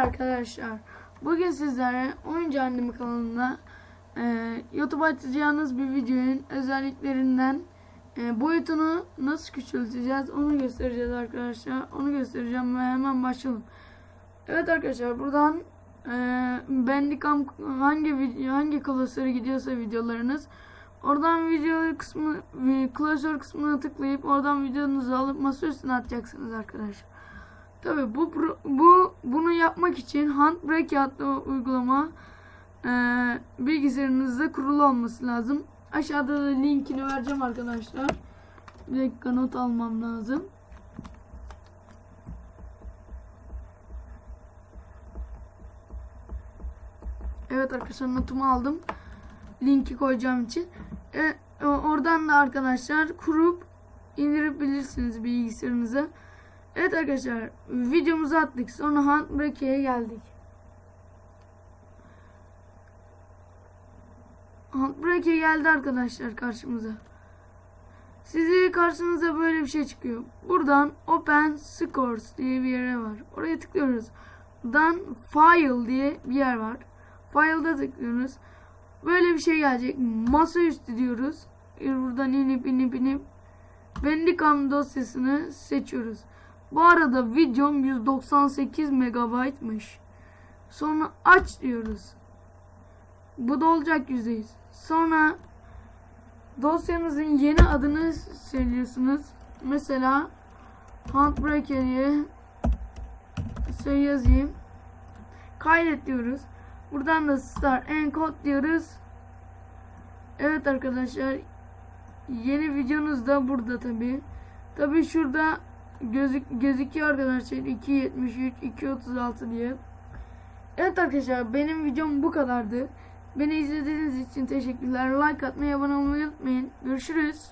arkadaşlar. Bugün sizlere Oyuncu Annemi kanalında e, YouTube açacağınız bir videonun özelliklerinden e, boyutunu nasıl küçülteceğiz onu göstereceğiz arkadaşlar. Onu göstereceğim ve hemen başlayalım. Evet arkadaşlar buradan e, Bandicam hangi hangi klasöre gidiyorsa videolarınız oradan video kısmı klasör kısmına tıklayıp oradan videonuzu alıp masa üstüne atacaksınız arkadaşlar. Tabi bu bu bunu yapmak için Handbrake adlı uygulama e, bilgisayarınızda kurulu olması lazım. Aşağıda da linkini vereceğim arkadaşlar. Bir dakika not almam lazım. Evet arkadaşlar notumu aldım. Linki koyacağım için. E, oradan da arkadaşlar kurup indirebilirsiniz bilgisayarınıza. Evet arkadaşlar videomuzu attık. Sonra Handbrake'e geldik. Handbrake'e geldi arkadaşlar karşımıza. Sizi karşınıza böyle bir şey çıkıyor. Buradan Open Scores diye bir yere var. Oraya tıklıyoruz. Buradan File diye bir yer var. File'da tıklıyoruz. Böyle bir şey gelecek. Masaüstü diyoruz. Buradan inip inip inip Bandicam dosyasını seçiyoruz. Bu arada videom 198 megabaytmış. Sonra aç diyoruz. Bu da olacak %100. Sonra dosyanızın yeni adını söylüyorsunuz. Mesela Handbrake diye şey yazayım. Kaydet diyoruz. Buradan da start encode diyoruz. Evet arkadaşlar yeni videonuz da burada tabi. Tabi şurada gözük gözüküyor arkadaşlar 2.73 2.36 diye. Evet arkadaşlar benim videom bu kadardı. Beni izlediğiniz için teşekkürler. Like atmayı, abone olmayı unutmayın. Görüşürüz.